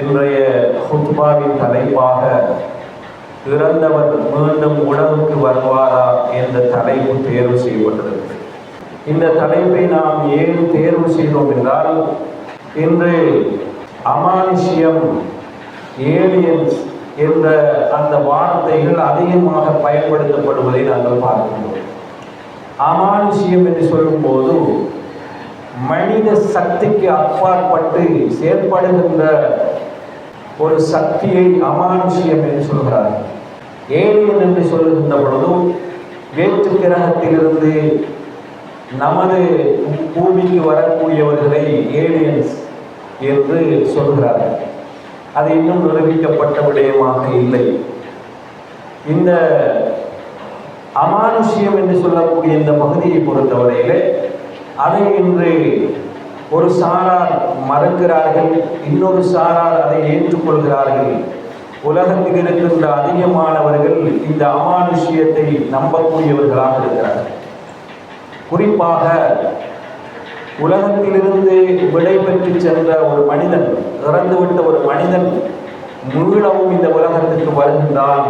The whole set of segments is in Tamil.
இன்றைய ஹுத்பாவின் தலைப்பாக இறந்தவர் மீண்டும் உணவுக்கு வருவாரா? என்ற தலைப்பு தேர்வு செய்யப்பட்டிருக்கு இந்த தலைப்பை நாம் ஏன் தேர்வு செய்தோம் என்றால் இன்று அமானுஷ்யம் ஏலியன்ஸ் என்ற அந்த வார்த்தைகள் அதிகமாக பயன்படுத்தப்படுவதை நாங்கள் பார்க்கின்றோம். அமானுஷ்யம் என்று சொல்லும்போது மனித சக்திக்கு அப்பாற்பட்டு செயற்படுகின்ற ஒரு சக்தியை அமானுஷ்யம் என்று சொல்கிறார். ஏழியன் என்று சொல்லுகின்ற பொழுதும் வேற்று கிரகத்திலிருந்து நமது பூமிக்கு வரக்கூடியவர்களை ஏலியன்ஸ் என்று சொல்கிறார்கள் அது இன்னும் நிரூபிக்கப்பட்ட விடயமாக இல்லை. இந்த அமானுஷ்யம் என்று சொல்லக்கூடிய இந்த பகுதியை பொறுத்தவரையிலே அதை இன்று ஒரு சாரார் மறக்கிறார்கள் இன்னொரு சாரார் அதை ஏற்றுக்கொள்கிறார்கள். உலகத்தில் இருக்கின்ற அதிகமானவர்கள் இந்த அமானுஷ்யத்தை நம்பக்கூடியவர்களாக இருக்கிறார்கள். குறிப்பாக உலகத்திலிருந்து விடை பெற்று சென்ற ஒரு மனிதன் இறந்துவிட்ட ஒரு மனிதன் மீளவும் இந்த உலகத்துக்கு வருகின்றான்.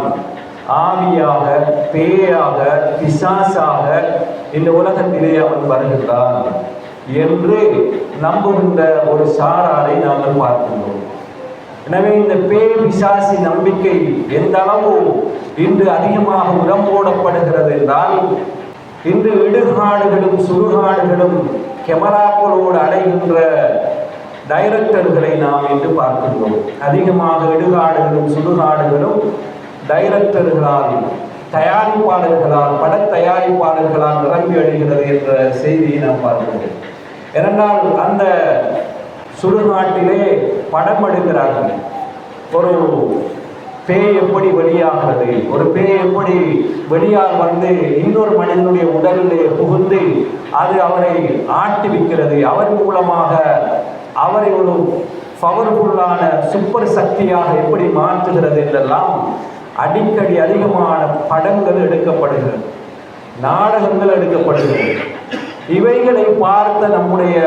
ஆவியாக பேயாக பிசாசாக இந்த உலகத்திலே அவன் வருகின்றான். என்று நம்புகின்ற ஒரு சாராரை நாங்கள் பார்க்கின்றோம். எனவே இந்த பேய் பிசாசி நம்பிக்கை எந்த அளவு இன்று அதிகமாக உரம்போடப்படுகிறது என்றால் இன்று இடுகாடுகளும் சுடுகாடுகளும் கெமராக்களோடு அடைகின்ற டைரக்டர்களை நாம் இன்று பார்க்கின்றோம். அதிகமாக இடுகாடுகளும் சுடுகாடுகளும் டைரக்டர்களால் தயாரிப்பாளர்களால் பட தயாரிப்பாளர்களால் நிரம்பி அடைகிறது என்ற செய்தியை நாம் பார்க்கிறோம். ஏனென்றால் அந்த சுடுகாட்டிலே படம் எடுக்கிறார்கள். ஒரு பேய் எப்படி வெளியாகிறது? ஒரு பேய் எப்படி வெளியாக வந்து இன்னொரு மனிதனுடைய உடலிலே புகுந்து அது அவரை ஆட்டிவிக்கிறது அவர் மூலமாக அவரை ஒரு பவர்ஃபுல்லான சூப்பர் சக்தியாக எப்படி மாற்றுகிறது என்றெல்லாம் அடிக்கடி அதிகமான படங்கள் எடுக்கப்படுகிறது. நாடகங்கள் எடுக்கப்படுகிறது. இவைகளை பார்த்த நம்முடைய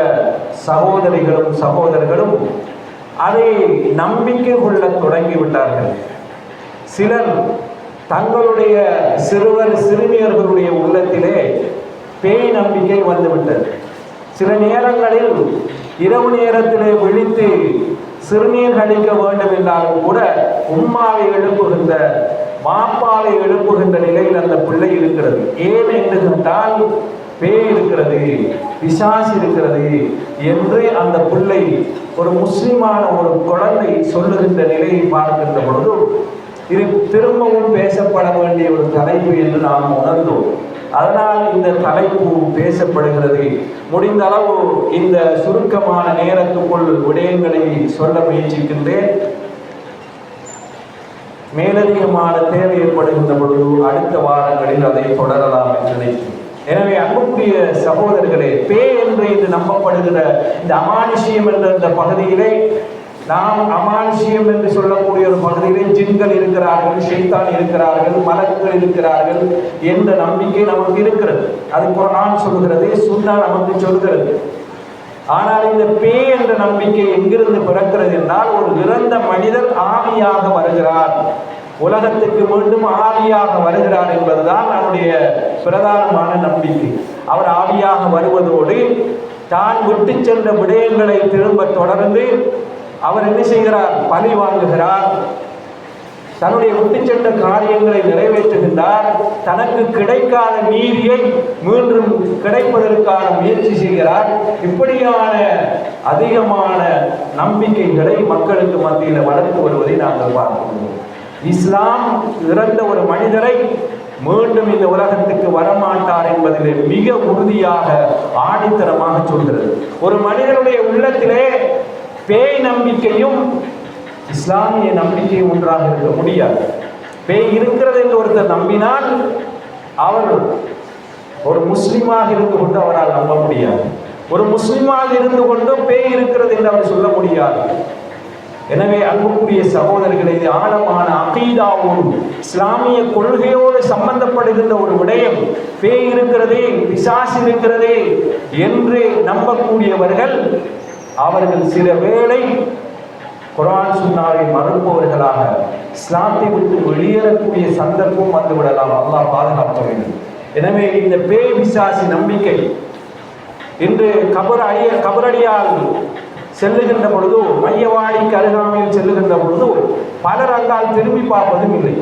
சகோதரிகளும் சகோதரர்களும் அதை நம்பிக்கை கொள்ள தொடங்கிவிட்டார்கள். சிலர் தங்களுடைய சிறுவர் சிறுமியர்களுடைய உள்ளத்திலே பேய் நம்பிக்கை வந்துவிட்டது. சில நேரங்களில் இரவு நேரத்திலே விழித்து சிறுநீர் கழிக்க வேண்டும் என்றாலும் கூட உம்மாவை எழுப்புகின்ற மாப்பாவை எழுப்புகின்ற நிலையில் அந்த பிள்ளை இருக்கிறது. ஏன் என்று கேட்டால் பேய் இருக்கிறது பிசாசு இருக்கிறது என்று அந்த பிள்ளை ஒரு முஸ்லிமான ஒரு குழந்தை சொல்லுகின்ற நிலையை பார்க்கின்ற பொழுது இது திரும்பவும் பேசப்பட வேண்டிய ஒரு தலைப்பு என்று நாம் உணர்ந்தோம். அதனால் இந்த தலைப்பு பேசப்படுகிறது. முடிந்த அளவு இந்த சுருக்கமான நேரத்துக்குள் விடயங்களை சொல்ல முயற்சிக்கின்றேன். மேலதிகமான தேவை ஏற்படுகின்ற பொழுது அடுத்த வாரங்களில் அதை தொடரலாம் என்று நினைக்கிறேன். எனவே அன்புக்குரிய சகோதரர்களே பே என்று இன்று நம்பப்படுகிற இந்த அமானுஷியம் என்ற இந்த பகுதியிலே நாம் அமானுஷியம் என்று சொல்லக்கூடிய ஒரு பகுதியிலே ஜின்கள் இருக்கிறார்கள் ஷைத்தான் இருக்கிறார்கள் மலக்குகள் இருக்கிறார்கள் என்ற நம்பிக்கை நமக்கு இருக்கிறது. அது குரான் சொல்கிறது சுண்ணா நமக்கு சொல்கிறது. ஆனால் இந்த பே என்ற நம்பிக்கை எங்கிருந்து பிறக்கிறது என்றால் ஒரு இறந்த மனிதர் ஆவியாக வருகிறார். உலகத்துக்கு மீண்டும் ஆவியாக வருகிறார் என்பதுதான் நம்முடைய பிரதானமான நம்பிக்கை. அவர் ஆவியாக வருவதோடு தான் விட்டு சென்ற விடயங்களை திரும்ப தொடர்ந்து அவர் என்ன செய்கிறார்? பழி வாங்குகிறார். தன்னுடைய விட்டு சென்ற காரியங்களை நிறைவேற்றுகின்றார். தனக்கு கிடைக்காத நீதியை மீண்டும் கிடைப்பதற்கான முயற்சி செய்கிறார். இப்படியான அதிகமான நம்பிக்கைகளை மக்களுக்கு மத்தியில் வளர்த்து வருவதை நாங்கள் பார்க்கிறோம் இஸ்லாம் இறந்த ஒரு மனிதரை மீண்டும் இந்த உலகத்துக்கு வரமாட்டார் என்பதிலே மிக உறுதியாக ஆடித்தரமாக சொல்கிறது. ஒரு மனிதனுடைய உள்ளத்திலே பேய் நம்பிக்கையும் இஸ்லாமிய நம்பிக்கையும் ஒன்றாக இருக்க முடியாது. பேய் இருக்கிறது என்று ஒருத்தர் நம்பினால் அவர் ஒரு முஸ்லீமாக இருந்து கொண்டு அவரால் நம்ப முடியாது. ஒரு முஸ்லீமாக இருந்து கொண்டு பேய் இருக்கிறது என்று அவர் சொல்ல முடியாது. எனவே அன்புக்குரிய சகோதரர்களை இது ஆழமான அகீதாவோடு இஸ்லாமிய கொள்கையோடு சம்பந்தப்படுகின்ற ஒரு விடயம். பேய் இருக்கிறதே பிசாசு இருக்கிறதே என்று நம்பக்கூடியவர்கள் அவர்கள் சில வேளை குரான் சுன்னாவை மறுப்பவர்களாக இஸ்லாத்தை விட்டு வெளியேறக்கூடிய சந்தர்ப்பம் வந்து விடலாம் அல்லாஹ் பாதுகாக்க வேண்டும். எனவே இந்த பேய் விசாசி நம்பிக்கை இன்று கபர் அடிய கபரடியால் செல்லுகின்ற பொழுது மையவாடிக்கு அருகாமையில் செல்லுகின்ற பொழுது பலர் அங்கால் திரும்பி பார்ப்பதும் இல்லை.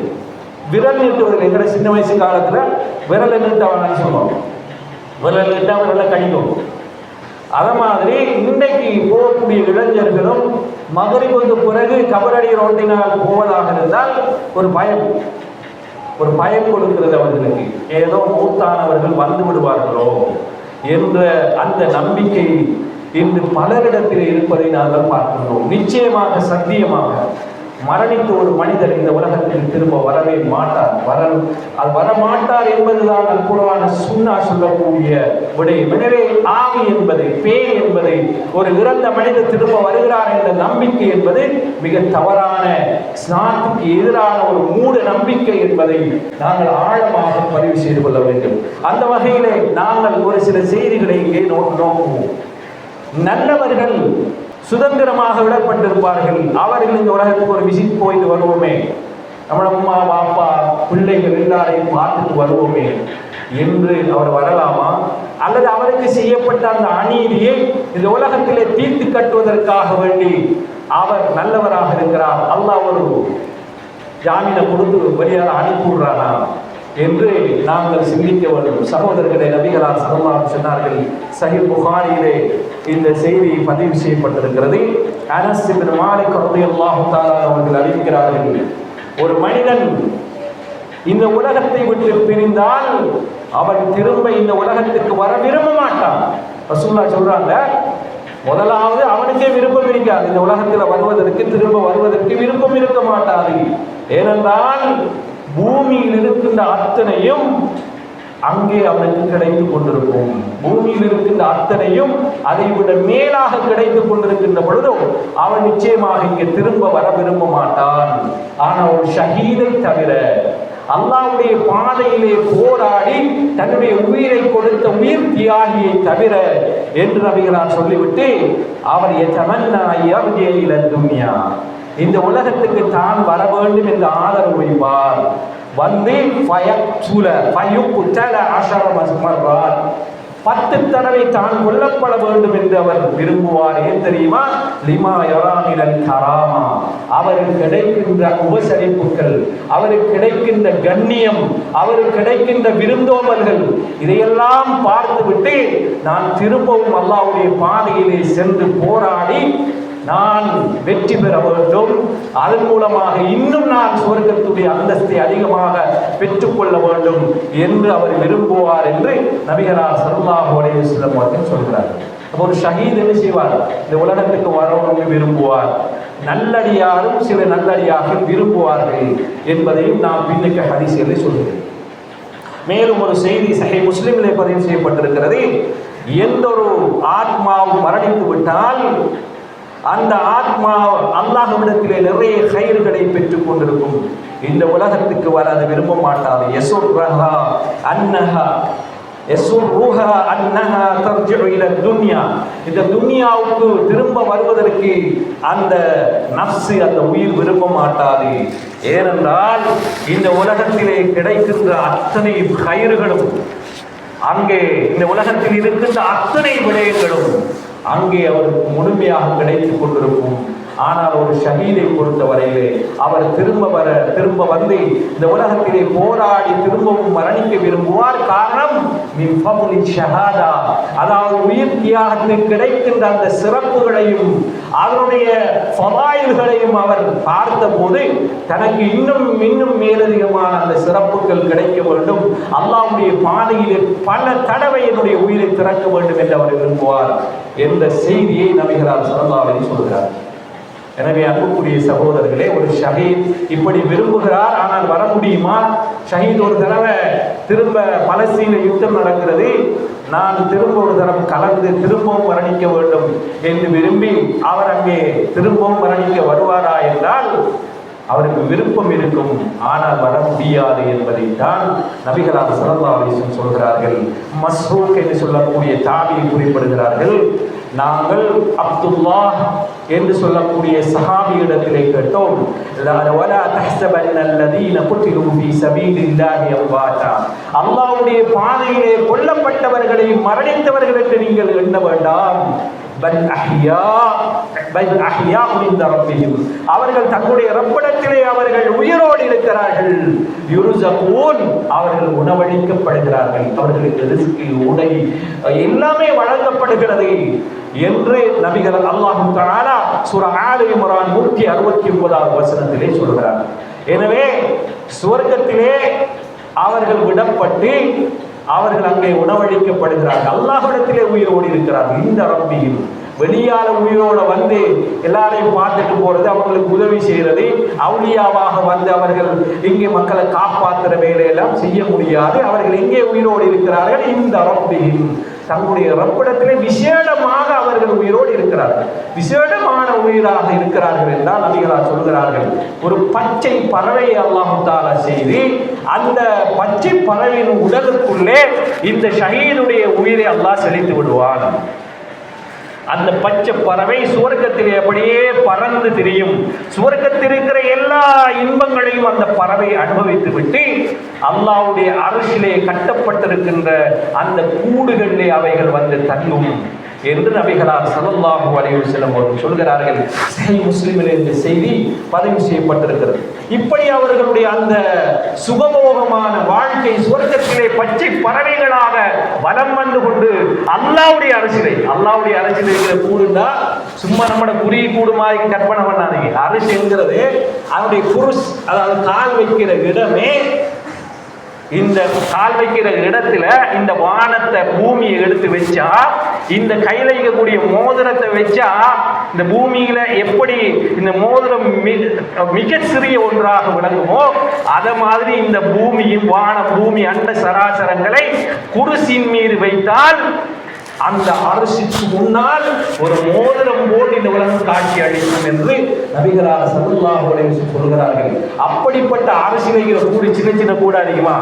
விரல் நீட்டுவதில்லை. எங்கட சின்ன வயசு காலத்துல விரலை நீட்டவன் சொல்லுவோம் விரல் நீட்டா விரலை கணிக்கும் அத மாதிரி இன்றைக்கு போகக்கூடிய இளைஞர்களும் மகரிவுக்கு பிறகு கபரடி ரோட்டினால் போவதாக இருந்தால் ஒரு பயம். ஒரு பயம் கொடுக்கிறது அவர்களுக்கு. ஏதோ மூத்தானவர்கள் வந்து விடுவார்களோ என்ற அந்த நம்பிக்கை இன்று பலரிடத்தில் இருப்பதை நாங்கள் பார்க்கின்றோம். நிச்சயமாக சத்தியமாக மரணித்த ஒரு மனிதர் இந்த உலகத்தில் திரும்ப வரவே மாட்டார். வர அது வரமாட்டார் என்பதுதான் அற்புதமான சுண்ணா சொல்லக்கூடிய விடயம். எனவே ஆவி என்பது பேய் என்பது ஒரு இறந்த மனிதர் திரும்ப வருகிறார் என்ற நம்பிக்கை என்பது மிக தவறான ஸ்நாத்துக்கு எதிரான ஒரு மூட நம்பிக்கை என்பதை நாங்கள் ஆழமாக பதிவு செய்து கொள்ள வேண்டும். அந்த வகையிலே நாங்கள் ஒரு சில செய்திகளை இங்கே நோக்குவோம். நல்லவர்கள் சுதந்திரமாக விடப்பட்டிருப்பார்கள். அவர்கள் இந்த உலகத்துக்கு ஒரு விசிட் போயிட்டு வருவோமே. நம்மள அம்மா பாப்பா பிள்ளைகள் எல்லாரையும் பார்த்துட்டு வருவோமே. என்று அவர் வரலாமா? அல்லது அவருக்கு செய்யப்பட்ட அந்த அநீதியை இந்த உலகத்திலே தீர்த்து கட்டுவதற்காக வேண்டி அவர் நல்லவராக இருக்கிறார்? அல்லாஹ் ஒரு ஜாமீனை கொடுத்து வழியாக அனுப்பிவிடுறானா என்று நாங்கள் சிந்திக்க வேண்டும். சகோதரர்களை நபிகளார் சகோதரம் சொன்னார்கள் சஹிப் புகாரியிலே இந்த செய்தி பதிவு செய்யப்பட்டிருக்கிறது. அனஸ் இப்னு மாலிக் ரலியல்லாஹு தஆலா அவர்கள் அறிவிக்கிறார்கள் ஒரு மனிதன் இந்த உலகத்தை விட்டு பிரிந்தால் அவன் திரும்ப இந்த உலகத்துக்கு வர விரும்ப மாட்டான். ரசூல்லா சொல்றாங்க முதலாவது அவனுக்கே விருப்பம் இருக்காது. இந்த உலகத்துல வருவதற்கு திரும்ப வருவதற்கு விருப்பம் இருக்க மாட்டாது. ஏனென்றால் பூமியில் இருக்கின்ற அத்தனையும் அங்கே அவனுக்கு கிடைத்து கொண்டிருக்கும். பூமியில் இருக்கின்ற அத்தனையும் அதை விட மேலாக கிடைத்து கொண்டிருக்கின்ற பொழுதும் அவன் நிச்சயமாக இங்கே திரும்ப வர விரும்ப மாட்டான். ஆனால் ஒரு ஷஹீதை தவிர அல்லாவுடைய பாதையிலே போராடி தன்னுடைய உயிரை கொடுத்த உயிர் தியாகியை தவிர என்று நபிகளார் சொல்லிவிட்டு அவர் எத்தமன்னா துன்யா? இந்த உலகத்துக்கு தான் வர வேண்டும் என்று ஆதரவு வைப்பார் வந்து பயச்சுல பயப்புச்சல ஆஷார மஸ்மர்வார் பத்து தடவை தான் கொல்லப்பட வேண்டும் என்று அவர் விரும்புவார். ஏன் தெரியுமா? லிமா யராமிலன் கராமா அவருக்கு கிடைக்கின்ற உபசரிப்புகள் அவருக்கு கிடைக்கின்ற கண்ணியம் அவருக்கு கிடைக்கின்ற விருந்தோம்பல்கள் இதையெல்லாம் பார்த்துவிட்டு நான் திரும்பவும் அல்லாவுடைய பாதையிலே சென்று போராடி நான் வெற்றி பெற வேண்டும். அதன் மூலமாக இன்னும் நான் சுவர்க்கத்துடைய அந்தஸ்தை அதிகமாக பெற்றுக்கொள்ள வேண்டும் என்று அவர் விரும்புவார் என்று நபிகரார் சல்லாஹ் அலையம் அவர்கள் சொல்கிறார் அப்போ ஒரு ஷஹீத் என்ன செய்வார்? இந்த உலகத்துக்கு வரணும்னு விரும்புவார். நல்லடியாரும் சில நல்லடியாக விரும்புவார்கள் என்பதையும் நான் பின்னுக்கு ஹரிசியலை சொல்கிறேன் மேலும் ஒரு செய்தி சஹை முஸ்லிமிலே பதிவு செய்யப்பட்டிருக்கிறது. எந்த ஒரு ஆத்மாவும் மரணித்து விட்டால் அந்த ஆத்மா அல்லாஹ்விடத்திலே நிறைய கயிறுகளை பெற்றுக் கொண்டிருக்கும். இந்த உலகத்துக்கு வர அது விரும்ப மாட்டாது. யசுர்ரஹா அன்னஹா. யசுர்ருஹா அன்னஹா தர்ஜிஉ இல துன்யா. இந்த துன்யாவுக்கு திரும்ப வருவதற்கு அந்த நஃப்ஸ் அந்த உயிர் விரும்ப மாட்டாது. ஏனென்றால் இந்த உலகத்திலே கிடைக்கின்ற அத்தனை கயிறுகளும் அங்கே இந்த உலகத்தில் இருக்கின்ற அத்தனை விடயங்களும் அங்கே அவருக்கு முழுமையாக கிடைத்துக் கொண்டிருக்கும். ஆனால் ஒரு ஷஹீதை பொறுத்தவரையிலே அவர் திரும்ப வர திரும்ப வந்து இந்த உலகத்திலே போராடி திரும்பவும் மரணிக்க விரும்புவார் காரணம் ஷஹாதா. அதாவது உயிர் தியாகத்தில் கிடைக்கின்ற அந்த சிறப்புகளையும் அதனுடைய ஃபதாயில்களையும் அவர் பார்த்தபோது தனக்கு இன்னும் இன்னும் மேலதிகமான அந்த சிறப்புகள் கிடைக்க வேண்டும். அல்லாவுடைய பாதையிலே பல தடவை என்னுடைய உயிரை திறக்க வேண்டும் என்று அவர் விரும்புவார். என்ற செய்தியை நபிகளார் சல்லல்லாஹு சொல்கிறார். எனவே அன்புக்குரிய சகோதரர்களே ஒரு ஷஹீத் இப்படி விரும்புகிறார் ஆனால் வர முடியுமா? ஷஹீத் ஒரு தடவை திரும்ப பலஸ்தீன யுத்தம் நடக்கிறது. நான் திரும்ப ஒரு தரம் கலந்து திரும்பவும் மரணிக்க வேண்டும் என்று விரும்பி அவர் அங்கே திரும்பவும் மரணிக்க வருவாரா என்றால் அவருக்கு விருப்பம் இருக்கும். ஆனால் வர முடியாது என்பதை தான் நபிகளார் சல்லா சொல்கிறார்கள். மஸ்ரூக் என்று சொல்லக்கூடிய தாவியை குறிப்பிடுகிறார்கள். நாங்கள் அப்துல்லா என்று சொல்லக்கூடிய சஹாபியிடத்திலே கேட்டோம் அல்லாவுடைய பாதையிலே கொல்லப்பட்டவர்களை மரணித்தவர்களுக்கு நீங்கள் எண்ண வேண்டாம். பல் அஹ்யா பல் அஹ்யா முடிந்த ரப்பிஹிம். அவர்கள் தங்களுடைய ரப்பிடத்திலே அவர்கள் உயிரோடு இருக்கிறார்கள். யுருசகூன் அவர்கள் உணவளிக்கப்படுகிறார்கள். அவர்களுக்கு ரிஸ்கி உடை எல்லாமே வழங்கப்படுகிறது. என்று நபிகள் அல்லாஹு தஆலா சூரா நூற்றி இம்ரான் 169வது வசனத்திலே சொல்கிறார். எனவே சுவர்க்கத்திலே அவர்கள் விடப்பட்டு அவர்கள் அங்கே உணவளிக்கப்படுகிறார்கள். அல்லாஹிடத்திலே உயிரோடு இருக்கிறார்கள் இந்த ரப்பியில் வெளியால உயிரோட வந்து எல்லாரையும் பார்த்துட்டு போறது அவங்களுக்கு உதவி செய்யறது. அவுளியாவாக வந்து அவர்கள் இங்கே மக்களை காப்பாற்றுற வேலையெல்லாம் செய்ய முடியாது. அவர்கள் எங்கே உயிரோடு இருக்கிறார்கள். இந்த ரப்பியில் தங்களுடைய ரப்பிடத்திலே விசேடமாக அவர்கள் உயிரோடு இருக்கிறார்கள். விசேடமான உயிராக இருக்கிறார்கள் என்றால் நபிகளார் சொல்கிறார்கள் ஒரு பச்சை பறவை அல்லாஹு செய்து அந்த பச்சை பறவையின் உடலுக்குள்ளே இந்த ஷஹீதுடைய உயிரை அல்லாஹ் செலுத்தி விடுவான். அந்த பச்சை பறவை சுவர்க்கத்தில் அப்படியே பறந்து திரியும். சுவர்க்கத்தில் இருக்கிற எல்லா இன்பங்களையும் அந்த பறவை அனுபவித்து விட்டு அல்லாவுடைய அரசிலே கட்டப்பட்டிருக்கின்ற அந்த கூடுகளிலே அவைகள் வந்து தங்கும் என்று நபிகளார் சதல்லாஹு அலைஹி செல்லும் அவர்கள் சொல்கிறார்கள். சஹி முஸ்லிமில் இந்த செய்தி பதிவு செய்யப்பட்டிருக்கிறது. இப்படி அவர்களுடைய அந்த சுகமோகமான வாழ்க்கை சுவர்க்கத்திலே பச்சை பறவைகளாக வலம் வந்து கொண்டு அல்லாவுடைய அரசியலை அல்லாவுடைய அரசியல் இருக்கிற கூடுண்டா சும்மா நம்மட குறி கூடு மாதிரி கற்பனை பண்ணாதீங்க. அரசு என்கிறது அதனுடைய குருஸ் அதாவது கால் வைக்கிற இடமே இந்த கால் வைக்கிற இடத்துல இந்த வானத்தை பூமியை எடுத்து வச்சா இந்த கையில இருக்கக்கூடிய மோதிரத்தை வச்சா இந்த பூமியில எப்படி இந்த மோதிரம் மிக சிறிய ஒன்றாக விளங்குமோ அத மாதிரி இந்த பூமியும் வான பூமி அண்ட சராசரங்களை குருசின் மீது வைத்தால் அந்த அரசுக்கு முன்னால் ஒரு மோதிரம் போல் இந்த உலகம் காட்சி அளிக்கும் என்று நபிகளார் சல்லாஹ் சொல்கிறார்கள். அப்படிப்பட்ட அரசியலைகிற கூடு சின்ன சின்ன கூடா அதிகமா?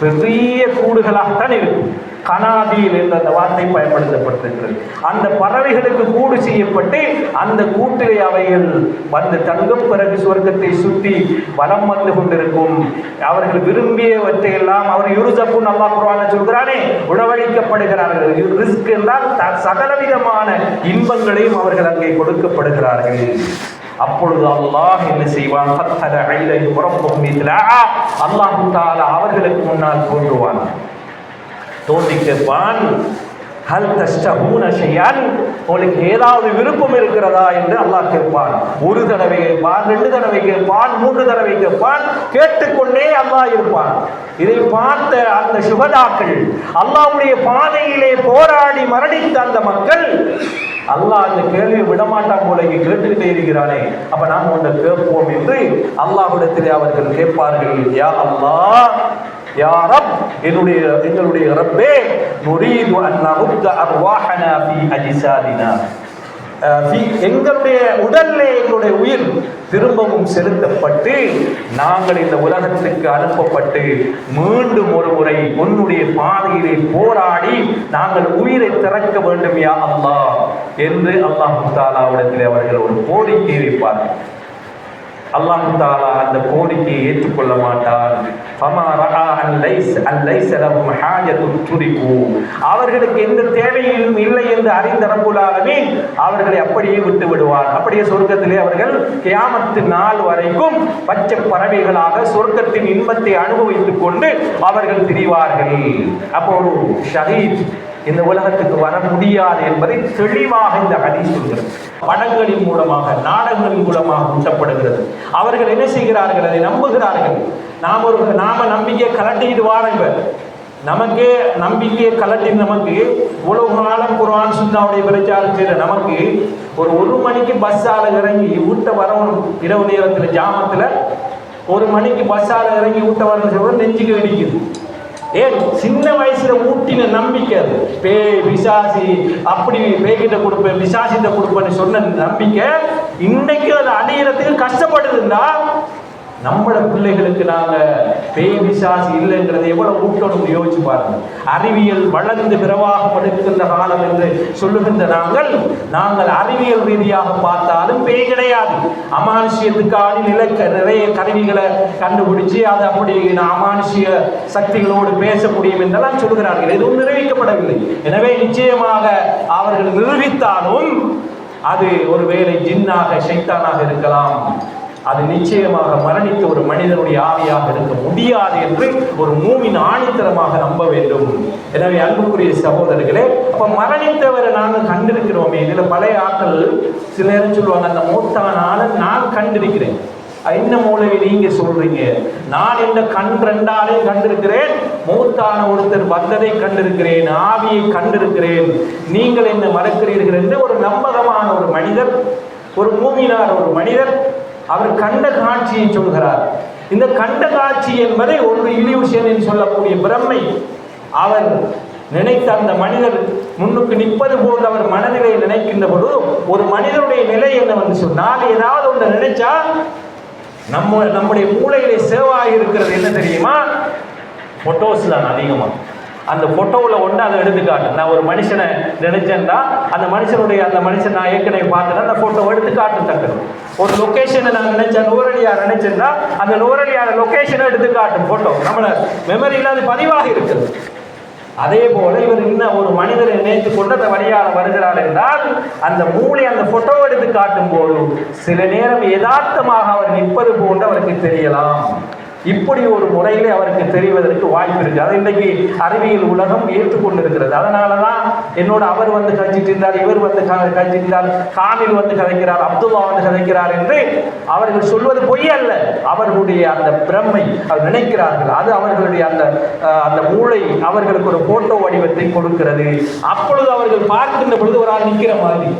பெரிய கூடுகளாகத்தான் இருக்கும். கனாதியில் என்ற அந்த வார்த்தை பயன்படுத்தப்படுத்துகிறது அந்த பறவைகளுக்கு கூடு செய்யப்பட்டு அந்த கூட்டிலே அவைகள் வந்து தங்கும் பிறகு சுவர்க்கத்தை சுற்றி வலம் வந்து கொண்டிருக்கும். அவர்கள் விரும்பியவற்றை எல்லாம் அவர் யுருசப்பு நல்லா குருவான சொல்கிறானே உணவளிக்கப்படுகிறார்கள் ரிஸ்க் என்றால் த- சகலவிதமான இன்பங்களையும் அவர்கள் அங்கே கொடுக்கப்படுகிறார்கள். அப்பொழுது அல்லாஹ் என்ன செய்வான்? ஃபத்தர ஐலைஹிம் ரப்புஹும் அல்லாஹ் அவர்களுக்கு முன்னால் தோன்றுவான். தோண்டி கேட்பான் ஹல் தஷ்டஹூன உங்களுக்கு ஏதாவது விருப்பம் இருக்கிறதா என்று அல்லாஹ் கேட்பான். ஒரு தடவை கேட்பான் ரெண்டு தடவை கேட்பான் மூன்று தடவை கேட்பான். கேட்டுக்கொண்டே அல்லாஹ் இருப்பான். இதை பார்த்த அந்த சுகதாக்கள் அல்லாஹ்வுடைய பாதையிலே போராடி மரணித்த அந்த மக்கள் அல்லாஹ் அந்த கேள்வியை விடமாட்டான் போல இங்கே கேட்டுக்கிட்டே இருக்கிறானே. அப்ப நாம் ஒன்றை கேட்போம் என்று அல்லாஹ்விடத்திலே அவர்கள் கேட்பார்கள் யா அல்லாஹ் யா ரப் என்னுடைய எங்களுடைய ரப்பே நுரீது அன் நருத்த அர்வாஹனா ஃபீ அஜிசாதினா. எங்களுடைய உடல்ல எங்களுடைய உயிர் திரும்பவும் செலுத்தப்பட்டு நாங்கள் இந்த உலகத்துக்கு அனுப்பப்பட்டு மீண்டும் ஒரு முறை உன்னுடைய பாதையிலே போராடி நாங்கள் உயிரை திறக்க வேண்டும் யா அல்லாஹ் என்று அல்லாஹ் முத்தாலாவிடத்தில் அவர்கள் ஒரு கோரிக்கை வைப்பார்கள். அல்லாஹ் தாலா அந்த கோரிக்கையை ஏற்றுக்கொள்ள மாட்டார் ஃபமா அன் லைஸ் அன் அவர்களுக்கு எந்த தேவையும் இல்லை என்று அறிந்த ரப்புல் அவர்களை அப்படியே விட்டு விடுவார் அப்படியே சொர்க்கத்திலே அவர்கள் கியாமத்து நாள் வரைக்கும் பச்சை பறவைகளாக சொர்க்கத்தின் இன்பத்தை அனுபவித்துக் கொண்டு அவர்கள் திரிவார்கள். அப்போ ஒரு ஷஹீத் இந்த உலகத்துக்கு வர முடியாது என்பதை தெளிவாக இந்த ஹதீஸ் சொல்கிறது. படங்களின் மூலமாக நாடகங்களின் மூலமாக ஊட்டப்படுகிறது அவர்கள் என்ன செய்கிறார்கள்? அதை நம்புகிறார்கள். நாம் ஒரு நாம நம்பிக்கையை கலட்டிக்கிட்டு வாரங்க நமக்கே நம்பிக்கையை கலட்டி நமக்கு உலக காலம் குரான் சுண்ணாவுடைய பிரச்சாரம் நமக்கு ஒரு ஒரு மணிக்கு பஸ்ஸால் இறங்கி ஊட்ட வரணும். இரவு நேரத்தில் ஜாமத்தில் ஒரு மணிக்கு பஸ்ஸால் இறங்கி ஊட்ட வரணும் சொல்ற நெஞ்சுக்கு வெடிக்குது ஏன் சின்ன வயசுல ஊட்டின நம்பிக்கை பேய் பிசாசி அப்படி பேய்கிட்ட கொடுப்பேன் பிசாசிட்ட கொடுப்பேன்னு சொன்ன நம்பிக்கை இன்னைக்கு அது அடையிறதுக்கு கஷ்டப்படுதுன்னா நம்மளோட பிள்ளைகளுக்கு நாங்க பேய் பிசாசு இல்லைங்கிறத எவ்வளவு ஊட்டணும் யோசிச்சு பாருங்க. அறிவியல் வளர்ந்து பிறவாகப்படுகின்ற காலம் என்று சொல்லுகின்ற நாங்கள் நாங்கள் அறிவியல் ரீதியாக பார்த்தாலும் பேய் கிடையாது. அமானுஷியத்துக்கான நிலக்க நிறைய கருவிகளை கண்டுபிடிச்சு அதை அப்படி அமானுஷிய சக்திகளோடு பேச முடியும் என்றெல்லாம் சொல்கிறார்கள் எதுவும் நிரூபிக்கப்படவில்லை. எனவே நிச்சயமாக அவர்கள் நிரூபித்தாலும் அது ஒருவேளை ஜின்னாக சைத்தானாக இருக்கலாம். அது நிச்சயமாக மரணித்த ஒரு மனிதனுடைய ஆவியாக இருக்க முடியாது என்று ஒரு மூவின் ஆணித்தரமாக நம்ப வேண்டும். எனவே அன்புக்குரிய சகோதரர்களே அப்ப மரணித்தவரை நாங்கள் கண்டிருக்கிறோமே. இதுல பழைய ஆட்கள் சில நேரம் சொல்லுவாங்க அந்த மூத்தான நான் கண்டிருக்கிறேன். என்ன மூலவி நீங்க சொல்றீங்க? நான் இந்த கண் ரெண்டாலையும் கண்டிருக்கிறேன். மூத்தான ஒருத்தர் வந்ததை கண்டிருக்கிறேன். ஆவியை கண்டிருக்கிறேன். நீங்கள் என்ன மறக்கிறீர்கள் என்று ஒரு நம்பகமான ஒரு மனிதர் ஒரு மூவினார் ஒரு மனிதர் அவர் கண்ட காட்சியை சொல்கிறார். இந்த கண்ட காட்சி என்பதை ஒரு இலியூஷன் என்று சொல்லக்கூடிய பிரம்மை. அவர் நினைத்த அந்த மனிதர் முன்னுக்கு நிற்பது போல் அவர் மனநிலையை நினைக்கின்ற பொழுது ஒரு மனிதனுடைய நிலை என்னவென்று சொன்னால் ஏதாவது ஒன்று நினைச்சா நம்ம நம்முடைய மூளையிலே சேவாக இருக்கிறது என்ன தெரியுமா? ஃபோட்டோஸ் தான் அதிகமாக அந்த ஃபோட்டோவில் ஒன்று அதை எடுத்து காட்டு. நான் ஒரு மனுஷனை நினைச்சேன்டா அந்த மனுஷனுடைய அந்த மனுஷன் நான் ஏற்கனவே பார்த்தேன்னா அந்த ஃபோட்டோ எடுத்து காட்டு தட்டு. ஒரு லொக்கேஷனை நான் நினைச்சேன் நூறடியார் நினைச்சேன்னா அந்த நூறடியார் லொக்கேஷனை எடுத்து காட்டும் ஃபோட்டோ நம்மளை மெமரியில் அது பதிவாக இருக்குது. அதே போல இவர் இன்னும் ஒரு மனிதரை நினைத்து கொண்டு அந்த வழியால் வருகிறார் என்றால் அந்த மூளை அந்த போட்டோ எடுத்து காட்டும் போது சில நேரம் யதார்த்தமாக அவர் நிற்பது போன்று அவருக்கு தெரியலாம். இப்படி ஒரு முறையிலே அவருக்கு தெரிவதற்கு வாய்ப்பு இருக்கு. அதை இன்றைக்கு அறிவியல் உலகம் ஏற்றுக்கொண்டிருக்கிறது. அதனால தான் என்னோட அவர் வந்து கழிச்சிட்டு இருந்தார் இவர் வந்து கஞ்சிட்டார் காமில் வந்து கதைக்கிறார் அப்துல்லா வந்து கதைக்கிறார் என்று அவர்கள் சொல்வது பொய் அல்ல. அவர்களுடைய அந்த பிரம்மை அவர் நினைக்கிறார்கள். அது அவர்களுடைய அந்த அந்த மூளை அவர்களுக்கு ஒரு போட்டோ வடிவத்தை கொடுக்கிறது. அப்பொழுது அவர்கள் பார்க்கின்ற பொழுது ஒரு ஆள் நிற்கிற மாதிரி.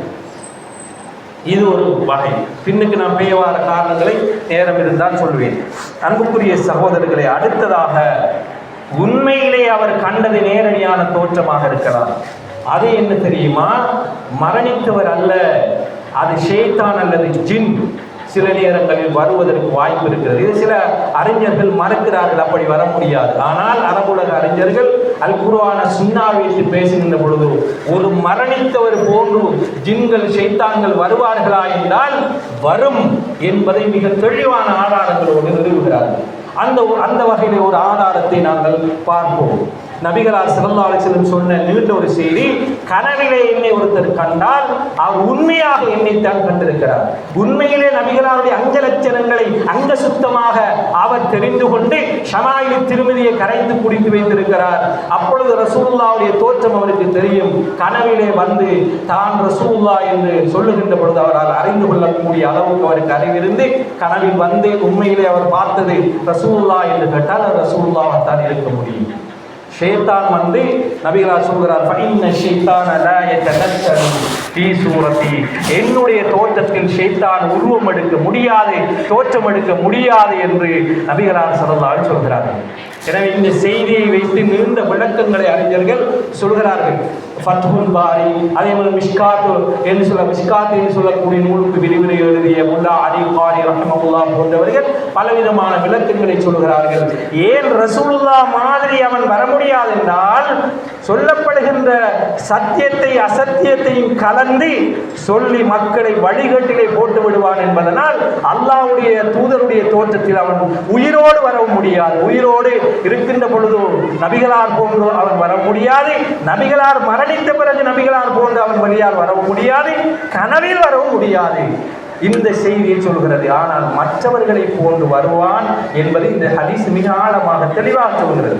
இது ஒரு வகை. பின்னுக்கு நான் பேவார காரணங்களை நேரம் இருந்தால் சொல்வேன். அன்புக்குரிய சகோதரர்களை அடுத்ததாக உண்மையிலே அவர் கண்டது நேரடியான தோற்றமாக இருக்கலாம். அது என்ன தெரியுமா? மரணித்தவர் அல்ல அது ஷேத்தான் அல்லது ஜின். சில நேரங்களில் வருவதற்கு வாய்ப்பு இருக்கிறது. இது சில அறிஞர்கள் மறுக்கிறார்கள் அப்படி வர முடியாது. ஆனால் அரபுலக அறிஞர்கள் அல் குருவான சுன்னா பேசுகின்ற பொழுது ஒரு மரணித்தவர் போன்று ஜின்கள் செய்தாங்கள் வருவார்களா என்றால் வரும் என்பதை மிக தெளிவான ஆதாரங்களோடு நிறுவுகிறார்கள். அந்த அந்த வகையில் ஒரு ஆதாரத்தை நாங்கள் பார்ப்போம். நபிகளார் ஸல்லல்லாஹு அலைஹி சொன்ன நீண்ட ஒரு செய்தி கனவிலே என்னை ஒருத்தர் கண்டால் அவர் உண்மையாக என்னைத்தான் கண்டிருக்கிறார். உண்மையிலே நபிகளாருடைய அங்க லட்சணங்களை அங்க சுத்தமாக அவர் தெரிந்து கொண்டு ஷமாயிலி திருமதியை கரைந்து குடித்து வைத்திருக்கிறார். அப்பொழுது ரசூல்லாவுடைய தோற்றம் அவருக்கு தெரியும். கனவிலே வந்து தான் ரசூல்லா என்று சொல்லுகின்ற பொழுது அவரால் அறிந்து கொள்ளக்கூடிய அளவுக்கு அவருக்கு அறிவிருந்து கனவில் வந்து உண்மையிலே அவர் பார்த்தது ரசூல்லா என்று கேட்டால் ரசூல்லாவை தான் இருக்க முடியும். ஷேத்தான் வந்து நபிகளா சொல்கிறார் ஃபைன்ன ஷைத்தான லா யதனக்கரு ஃபீ சூரத்தி. என்னுடைய தோற்றத்தில் ஷைத்தான் உருவம் எடுக்க முடியாது தோற்றம் எடுக்க முடியாது என்று நபிகளார் ஸல்லல்லாஹு சொல்கிறார்கள். எனவே இந்த செய்தியை வைத்து நீண்ட விளக்கங்களை அறிஞர்கள் சொல்கிறார்கள். ஃபத்ஹுல் பாரி அதே மாதிரி மிஷ்காத்து என்று சொல்ல மிஷ்காத் என்று சொல்லக்கூடிய நூலுக்கு விரிவுரை எழுதிய முல்லா அலி பாரி ரஹமகுல்லா போன்றவர்கள் பலவிதமான விளக்கங்களை சொல்கிறார்கள். ஏன் ரசூலுல்லா மாதிரி அவன் வர முடியாது என்றால் சொல்லப்படுகின்ற சத்தியத்தை அசத்தியத்தையும் கலந்து சொல்லி மக்களை வழிகட்டிலே போட்டு விடுவான் என்பதனால் அல்லாஹ்வுடைய தூதருடைய தோற்றத்தில் அவன் உயிரோடு வர முடியாது. உயிரோடு இருக்கின்ற பொழுது நபிகளார் போன்று அவன் வர முடியாது. நபிகளார் மரணித்த பிறகு நபிகளார் போன்று அவன் வழியால் வரவும் முடியாது. கனவில் வரவும் முடியாது. இந்த செய்தியை சொல்கிறது. ஆனால் மற்றவர்களை போன்று வருவான் என்பது இந்த ஹதீஸ் மிக ஆழமாக தெளிவாக சொல்கிறது.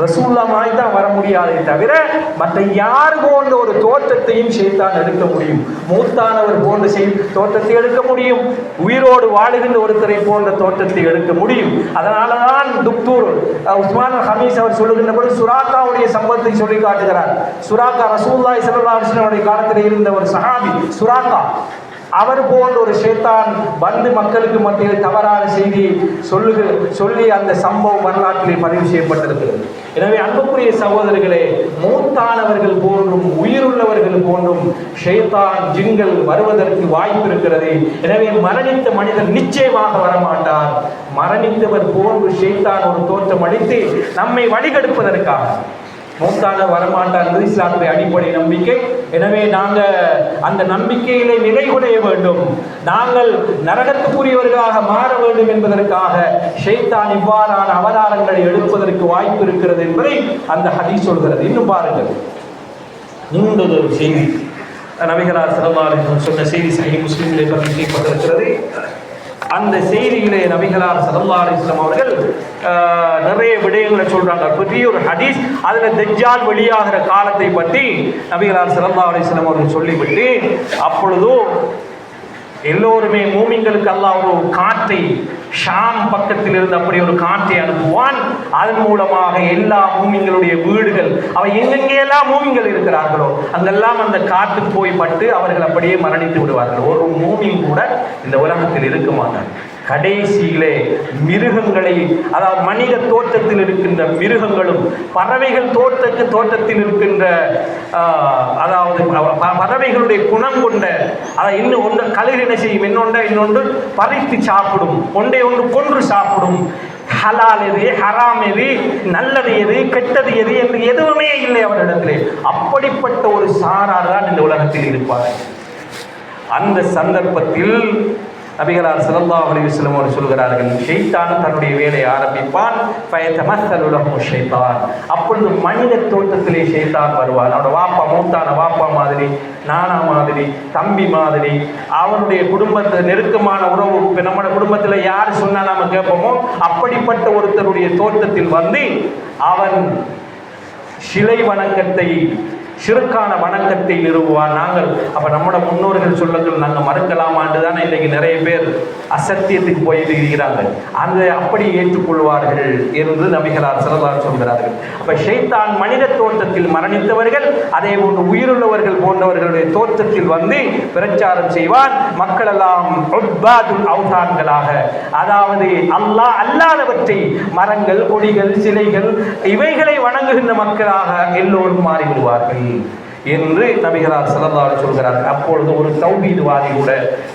ரசூல்லமாய் தான் வர முடியாதே தவிர மற்ற யார் போன்ற ஒரு தோற்றத்தையும் ஷைத்தான் எடுக்க முடியும். மூத்தானவர் போன்ற செய் தோற்றத்தை எடுக்க முடியும். உயிரோடு வாழுகின்ற ஒருத்தரை போன்ற தோற்றத்தை எடுக்க முடியும். அதனால தான் துக்தூர் உஸ்மான் ஹமீஸ் அவர் சொல்லுகின்ற பொழுது சுராக்காவுடைய சம்பவத்தை சொல்லி காட்டுகிறார். சுராக்கா ரசூல்லாய் ஸல்லல்லாஹு காலத்தில் இருந்த ஒரு சஹாபி சுராக்கா. அவர் போன்ற ஒரு ஷேத்தான் வந்து மக்களுக்கு மத்தியில் தவறான செய்தி சொல்லுக சொல்லி அந்த சம்பவம் வரலாற்றிலே பதிவு செய்யப்பட்டிருக்கிறது. எனவே அன்புக்குரிய சகோதரர்களே மூத்தானவர்கள் போன்றும் உயிருள்ளவர்கள் போன்றும் ஷேத்தான் ஜின்கள் வருவதற்கு வாய்ப்பு இருக்கிறது. எனவே மரணித்த மனிதன் நிச்சயமாக வரமாட்டார். மரணித்தவர் போன்று ஷேத்தான் ஒரு தோற்றம் அளித்து நம்மை வழிகெடுப்பதற்காக. மூத்தான வரமாட்டார் இஸ்லாமுடைய அடிப்படை நம்பிக்கை. எனவே நாங்கள் அந்த நம்பிக்கையிலே நிறைவுடைய வேண்டும். நாங்கள் நரகத்துக்குரியவர்களாக மாற வேண்டும் என்பதற்காக ஷெய்தான் இவ்வாறான அவதாரங்களை எடுப்பதற்கு வாய்ப்பு இருக்கிறது என்பதை அந்த ஹதி சொல்கிறது. இன்னும் பாருங்கள். இன்னொரு செய்தி. நபிகளார் சிறந்தாளர்கள் சொன்ன செய்தி சகி முஸ்லீம்களை பற்றி செய்யப்பட்டிருக்கிறது. அந்த செய்தியிலே நபிகளார் சல்லா அலிஸ்லாம் அவர்கள் நிறைய விடயங்களை சொல்றாங்க. பெரிய ஒரு ஹதீஸ். அதுல தெஜால் வெளியாகிற காலத்தை பற்றி நபிகளார் சல்லா அலிஸ்லாம் அவர்கள் சொல்லிவிட்டு அப்பொழுதோ எல்லோருமே மூமிங்களுக்கு அல்லாஹ் ஒரு காற்றை ஷாம் பக்கத்தில் இருந்து அப்படி ஒரு காற்றை அனுப்புவான். அதன் மூலமாக எல்லா மூமிங்களுடைய வீடுகள் அவை எங்கெங்கெல்லாம் மூமிங்கள் இருக்கிறார்களோ அங்கெல்லாம் அந்த காற்று போய் பட்டு அவர்கள் அப்படியே மரணித்து விடுவார்கள். ஒரு மூமியும் கூட இந்த உலகத்தில் இருக்க மாட்டாங்க கடைசியிலே மிருகங்களை அதாவது மனித தோற்றத்தில் இருக்கின்ற மிருகங்களும் பறவைகள் தோற்றத்து தோட்டத்தில் இருக்கின்ற அதாவது பறவைகளுடைய குணம் கொண்ட அதை இன்னும் ஒன்று கலிர் என்ன செய்யும்? இன்னொன்றை இன்னொன்று பறித்து சாப்பிடும். ஒன்றை ஒன்று கொன்று சாப்பிடும். ஹலால் எது ஹராம் எது நல்லது எது கெட்டது எது என்று எதுவுமே இல்லை அவரிடத்திலே. அப்படிப்பட்ட ஒரு சாரார் தான் இந்த உலகத்தில் இருப்பார். அந்த சந்தர்ப்பத்தில் நபிகளார் ஸல்லல்லாஹு அலி வஸல்லம் அவர் சொல்கிறார்கள் ஷெய்தான் தன்னுடைய வேலையை ஆரம்பிப்பான் ஃபயதமஸ்ஸலு லஹு அப்பொழுது மனித தோட்டத்திலே ஷெய்தான் வருவான். அவனோட வாப்பா மூத்தான வாப்பா மாதிரி நானா மாதிரி தம்பி மாதிரி அவனுடைய குடும்பத்தை நெருக்கமான உறவு இப்போ நம்மளோட குடும்பத்தில் யார் சொன்னால் நம்ம கேட்போமோ அப்படிப்பட்ட ஒருத்தருடைய தோட்டத்தில் வந்து அவன் சிலை வணக்கத்தை சிறுக்கான வணக்கத்தை நிறுவுவான் நாங்கள். அப்ப நம்மளோட முன்னோர்கள் சொல்லங்கள் நாங்கள் மறுக்கலாமான்னு தானே இன்னைக்கு நிறைய பேர் அசத்தியத்துக்கு போயிட்டு இருக்கிறாங்க. அந்த அப்படி ஏற்றுக்கொள்வார்கள் என்று நபிகளார் சிறந்தார் சொல்கிறார்கள் அப்ப ஷைத்தான் மனித தோற்றத்தில் மரணித்தவர்கள் அதே போன்று உயிருள்ளவர்கள் போன்றவர்களுடைய தோற்றத்தில் வந்து பிரச்சாரம் செய்வான் மக்கள் எல்லாம் அவுதான்களாக. அதாவது அல்லாஹ் அல்லாதவற்றை மரங்கள் கொடிகள் சிலைகள் இவைகளை வணங்குகின்ற மக்களாக எல்லோரும் மாறிவிடுவார்கள். என்று நபிகளார் சிறந்தாலும் சொல்கிறார்கள். அப்பொழுது ஒரு தௌஹீதுவாதி கூட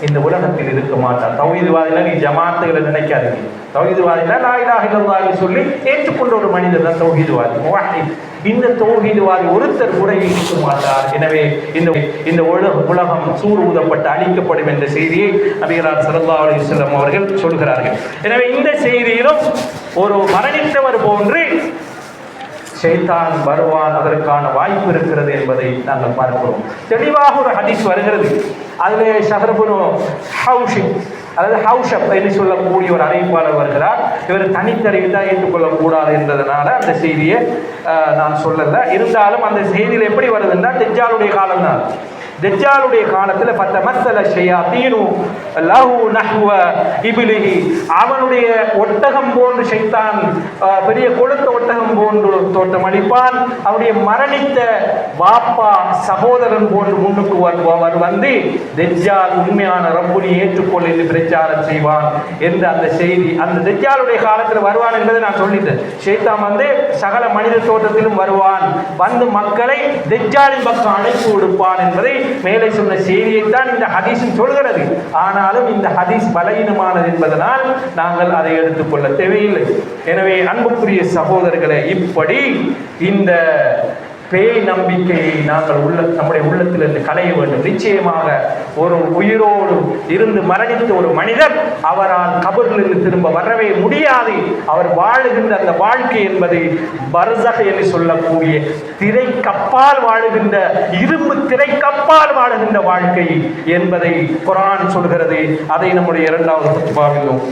இந்த உலகத்தில் இருக்க மாட்டார் தௌஹீதுவாதினா நீ ஜமாத்துகளை நினைக்காதீங்க. தௌஹீதுவாதினா லா இலாஹ சொல்லி ஏற்றுக்கொண்ட ஒரு மனிதர் தான் தௌஹீதுவாதி முவாஹித். இந்த தௌஹீதுவாதி ஒருத்தர் கூட இருக்க மாட்டார். எனவே இந்த இந்த உலக உலகம் சூர் ஊதப்பட்டு அழிக்கப்படும் என்ற செய்தியை நபிகளார் ஸல்லல்லாஹு அலைஹி அவர்கள் சொல்கிறார்கள். எனவே இந்த செய்தியிலும் ஒரு மரணித்தவர் போன்று ஷைத்தான் வருவான் அதற்கான வாய்ப்பு இருக்கிறது என்பதை நாங்கள் பார்க்கிறோம். தெளிவாக ஒரு ஹதீஸ் வருகிறது. அதிலே ஷஹர்புனு ஹவுஷிப் அதாவது ஹவுஷப் என்று சொல்லக்கூடிய ஒரு அறிவிப்பாளர் வருகிறார். இவர் தனித்தறிவித்தா ஏற்றுக்கொள்ளக்கூடாது என்றதுனால அந்த செய்தியை நான் சொல்லலை. இருந்தாலும் அந்த செய்தியில் எப்படி வருதுன்னா தெஜ்ஜாலுடைய காலம்தான். தெஜ்ஜாலுடைய காலத்தில் பத்த மத்தல தீனு லஹு நஹ்வ இபிலிஹி. அவனுடைய ஒட்டகம் போன்று ஷைத்தான் பெரிய கொழுத்த ஒட்டகம் போன்று தோட்டம் அளிப்பான். அவனுடைய மரணித்த வாப்பா சகோதரன் போன்று முன்னுக்கு வருபவர் வந்து தெஜ்ஜால் உண்மையான ரப்புனி ஏற்றுக்கொள் என்று பிரச்சாரம் செய்வான் என்ற அந்த செய்தி. அந்த தெஜ்ஜாலுடைய காலத்தில் வருவான் என்பதை நான் சொல்லிட்டேன். ஷைத்தான் வந்து சகல மனித தோட்டத்திலும் வருவான். வந்து மக்களை தெஜ்ஜாலின் பக்கம் அழைப்பு விடுப்பான் என்பதை மேலே சொன்ன செய்தியை தான் இந்த ஹதீஸும் சொல்கிறது. ஆனாலும் இந்த ஹதீஸ் பலவீனமானது என்பதனால் நாங்கள் அதை எடுத்துக்கொள்ள தேவையில்லை. எனவே அன்புக்குரிய சகோதரர்களை இப்படி இந்த பேய் நம்பிக்கையை நாங்கள் உள்ள நம்முடைய உள்ளத்திலிருந்து களைய வேண்டும். நிச்சயமாக ஒரு உயிரோடு இருந்து மரணித்த ஒரு மனிதர் அவரால் கபரிலிருந்து திரும்ப வரவே முடியாது. அவர் வாழுகின்ற அந்த வாழ்க்கை என்பது பர்சக என்று சொல்லக்கூடிய திரைக்கப்பால் வாழுகின்ற இரும்பு திரைக்கப்பால் வாழுகின்ற வாழ்க்கை என்பதை குரான் சொல்கிறது. அதை நம்முடைய இரண்டாவது பாவிலும்